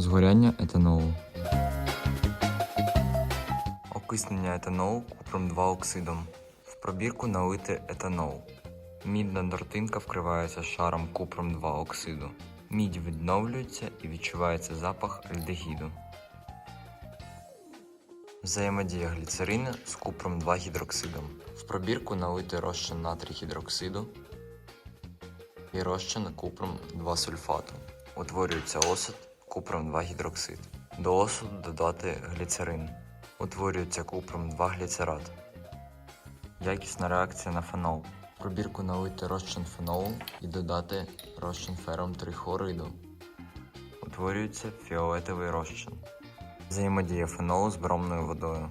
Згоряння етанолу. Окиснення етанолу купром 2 оксидом. В пробірку налити етанол. Мідна дротинка вкривається шаром купром 2 оксиду. Мідь відновлюється і відчувається запах альдегіду. Взаємодія гліцерину з купром 2 гідроксидом. В пробірку налити розчин натрій гідроксиду і розчин купром 2 сульфату. Утворюється осад купром 2 гідроксид. До осаду додати гліцерин. Утворюється купром 2 гліцерат. Якісна реакція на фенол. Пробірку налити розчин фенолу і додати розчин фером трихлориду. Утворюється фіолетовий розчин. Взаємодія фенолу з бромною водою.